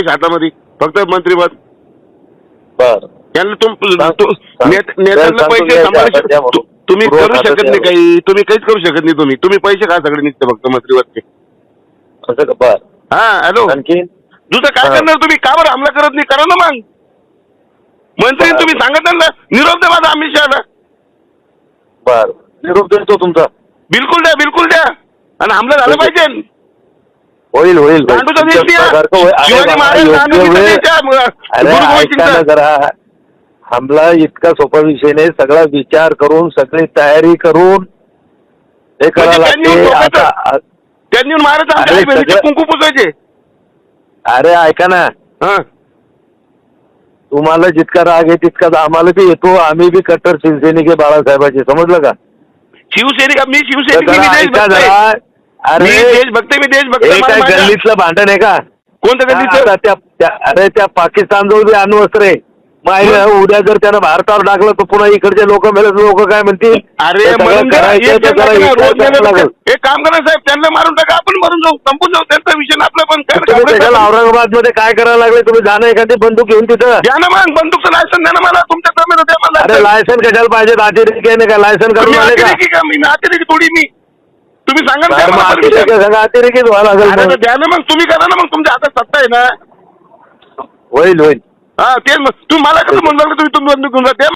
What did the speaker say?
देश हातामध्ये. फक्त मंत्रीपद. बर. यांना तुम सांग- तु- सांग- नेत- नेत्यांना सांगतो पैसे सांभाळू तुम्ही करू शकत नाही. काही. तुम्ही काहीच करू शकत नाही तुम्ही. तुम्ही पैसे खा सगळे निघते फक्त का? बर. हा हॅलो. दुसरं काय. करणार तुम्ही? का बरं हमला करत नाही? करा ना मग. मंत्री. तुम्ही सांगत ना? निरोप द्या माझा अमित शहाला. बर. निरोप देतो तुमचा. बिलकुल द्या बिलकुल द्या. आणि हमला झाला. पाहिजे. होईल होईल. देश शिवाजी महाराज देश. अरे गुरु ऐका ना. जरा. हमला इतका सोपा विषय नाही. सगळा विचार करून सगळी तयारी करून हे करावं म्हणजे त्यांनी लागते. डोक्याचं- आता त्यांनी येऊन महाराज आमच्या अरे आई बहिणीचे सगळं- कुंकू पुसायचे. अरे ऐका ना. हा. तुम्हाला जितका राग आहे तितकाच आम्हाला बी येतो. आम्ही बी कट्टर शिवसैनिक आहे बाळासाहेबांचे. समजलं का? शिवसैनिक मी तर शिवसैनिक मी जरा देश ऐका भक्त आहे. जरा. अरे मी देशभक्त मी देशभक्त हे. काय गल्लीतलं भांडण आहे का? कोणतं आता गल्लीचं त्या त्या- अरे त्या पाकिस्तान जवळ अण्वस्त्र आहे मग उद्या जर त्यानं भारतावर टाकलं तर पुन्हा इकडचे लोक मेले लोक काय म्हणतील? अरे ते सगळं मरून द्या. करायचं एक जण जरा रोज लागेल. काम करा साहेब त्यांना मारून टाका आपण मरून जाऊ संपून जाऊ त्यांचा विषय आपला पण काय तुम्ही? औरंगाबादमध्ये काय करायला लागले? तुम्ही जाणं एखादी बंदूक घेऊन तिथं? द्या ना मग बंदूकचं लायसन द्या ना मला तुमच्या जमीन द्या मला. अरे लायसन कशाला पाहिजे? अतिरेकी आहे ना का लायसन करून आले का? अतिरेकी का? मी अतिरेकी थोडी मी तुम्ही सांगा ना अरे द्या. permission. अतिरेकीच व्हायला अरे तर ना मग तुम्ही करा ना मग तुमच्या हातात सत्ता आहे ना. होईल होईल. हा तेच मग. तुम्ही मला कसं म्हणलं तुम्ही तुम्ही बंदूक घेऊन जा द्या